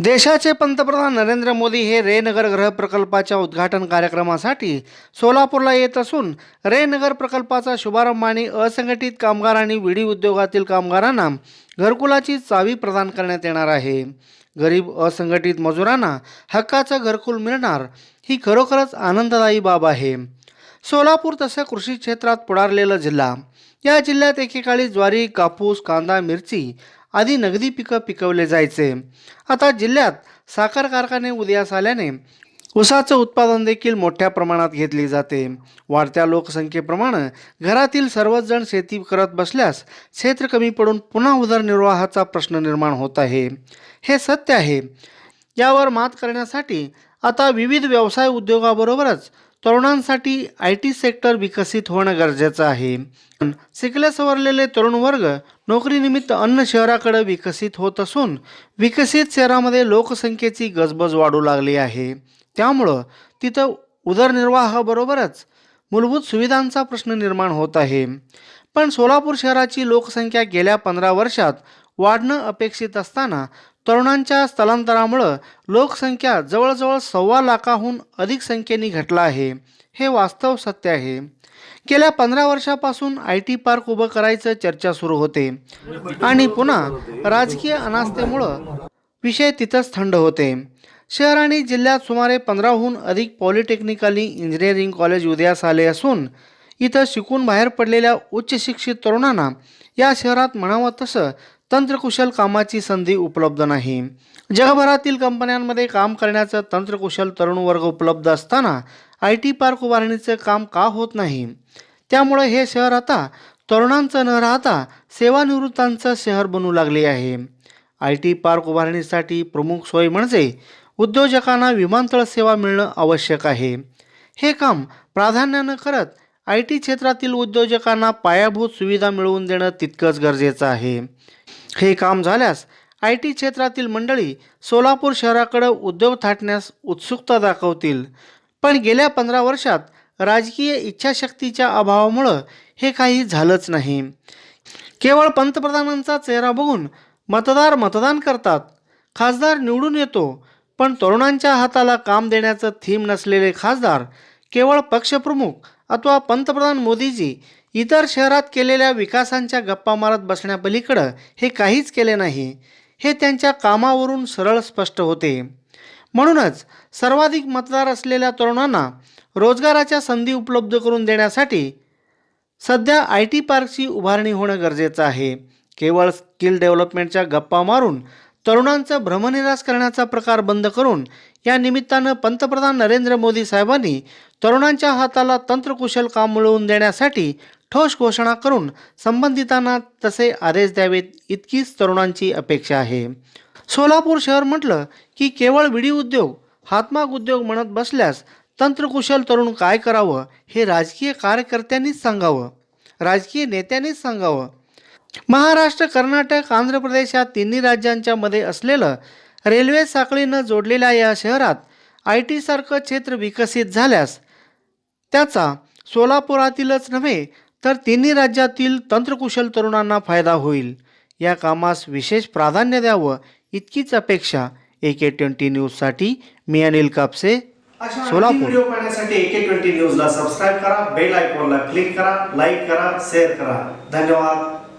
देशाचे पंतप्रधान नरेंद्र मोदी हे रेनगर ग्रह प्रकल्पाच्या उद्घाटन कार्यक्रमासाठी सोलापूरला येत असून रेनगर प्रकल्पाचा शुभारंभ आणि असंघटित कामगार आणि विडी उद्योगातील कामगारांना घरकुलाची चावी प्रदान करण्यात येणार आहे. गरीब असंघटित मजुरांना हक्काचं घरकुल मिळणार ही खरोखरच आनंददायी बाब आहे. सोलापूर तसं कृषी क्षेत्रात पुढारलेला जिल्हा. या जिल्ह्यात एकेकाळी ज्वारी कापूस कांदा मिरची आधी नगदी पिकं पिकवले जायचे. आता जिल्ह्यात साखर कारखाने उदयास आल्याने ऊसाचं उत्पादन देखील मोठ्या प्रमाणात घेतले जाते. वाढत्या लोकसंख्येप्रमाणे घरातील सर्वच जण शेती करत बसल्यास क्षेत्र कमी पडून पुन्हा उदरनिर्वाहाचा प्रश्न निर्माण होत आहे. हे सत्य आहे. यावर मात करण्यासाठी आता विविध व्यवसाय उद्योगाबरोबरच तरुणांसाठी आय टी सेक्टर विकसित होणं गरजेचं आहे. शिकले सवरलेले तरुण वर्ग नोकरीनिमित्त अन्न शहराकडे विकसित होत असून विकसित शहरामध्ये लोकसंख्येची गजबज वाढू लागली आहे. त्यामुळं तिथं उदरनिर्वाहाबरोबरच मूलभूत सुविधांचा प्रश्न निर्माण होत आहे. पण सोलापूर शहराची लोकसंख्या गेल्या पंधरा वर्षात वाढणं अपेक्षित असताना तरुणांच्या स्थलांतरामुळं लोकसंख्या जवळजवळ सव्वा लाखाहून अधिक संख्येने घटला आहे. हे वास्तव सत्य आहे. गेल्या पंधरा वर्षापासून आय टी पार्क उभं करायचं चर्चा सुरू होते. आणि पुन्हा राजकीय अनास्थेमुळं विषय तिथंच थंड होते. शहर आणि जिल्ह्यात सुमारे पंधराहून अधिक पॉलिटेक्निकली इंजिनिअरिंग कॉलेज उदयास आले असून इथं शिकून बाहेर पडलेल्या उच्च शिक्षित तरुणांना या शहरात म्हणावं तसं तंत्रकुशल कामाची संधी उपलब्ध नाही. जगभरातील कंपन्यांमध्ये काम करण्याचं तंत्रकुशल तरुण वर्ग उपलब्ध असताना आय टी पार्क उभारणीचं काम का होत नाही? त्यामुळे हे शहर आता तरुणांचं न राहता सेवानिवृत्तांचं शहर बनू लागले आहे. आय टी पार्क उभारणीसाठी प्रमुख सोय म्हणजे उद्योजकांना विमानतळ सेवा मिळणं आवश्यक आहे. हे काम प्राधान्यानं करत आय टी क्षेत्रातील उद्योजकांना पायाभूत सुविधा मिळवून देणं तितकंच गरजेचं आहे. हे काम झाल्यास आय टी क्षेत्रातील मंडळी सोलापूर शहराकडे उद्योग थाटण्यास उत्सुकता दाखवतील. पण गेल्या पंधरा वर्षात राजकीय इच्छाशक्तीच्या अभावामुळं हे काही झालंच नाही. केवळ पंतप्रधानांचा चेहरा बघून मतदार मतदान करतात. खासदार निवडून येतो पण तरुणांच्या हाताला काम देण्याचं थीम नसलेले खासदार केवळ पक्षप्रमुख अथवा पंतप्रधान मोदीजी इतर शहरात केलेल्या विकासांच्या गप्पा मारत बसण्यापलीकडं हे काहीच केले नाही. हे त्यांच्या कामावरून सरळ स्पष्ट होते. म्हणूनच सर्वाधिक मतदार असलेल्या तरुणांना रोजगाराच्या संधी उपलब्ध करून देण्यासाठी सध्या आय टी पार्कची उभारणी होणं गरजेचं आहे. केवळ स्किल डेव्हलपमेंटच्या गप्पा मारून तरुणांचं भ्रमनिरास करण्याचा प्रकार बंद करून या निमित्तानं पंतप्रधान नरेंद्र मोदी साहेबांनी तरुणांच्या हाताला तंत्रकुशल काम मिळवून देण्यासाठी ठोस घोषणा करून संबंधितांना तसे आदेश द्यावेत इतकीच तरुणांची अपेक्षा आहे. सोलापूर शहर म्हटलं की केवळ विडी उद्योग हातमाग उद्योग म्हणत बसल्यास तंत्रकुशल तरुण काय करावं हे राजकीय कार्यकर्त्यांनीच सांगावं. राजकीय नेत्यांनीच सांगावं. महाराष्ट्र कर्नाटक आंध्र प्रदेश या तिन्ही राज्यांच्या मध्ये असलेलं रेल्वे साखळीनं जोडलेल्या या शहरात आय टीसारखं क्षेत्र विकसित झाल्यास त्याचा सोलापुरातीलच नव्हे तर तिन्ही राज्यातील तंत्रकुशल तरुणांना फायदा होईल. या कामास विशेष प्राधान्य द्यावं इतकीच अपेक्षा ए के ट्वेंटी न्यूजसाठी मी अनिल कापसे सोलापूर. व्हिडिओ पाहण्यासाठी एके ट्वेंटी न्यूजला सबस्क्राईब करा बेल आयकॉनला क्लिक करा लाईक करा शेअर करा. धन्यवाद.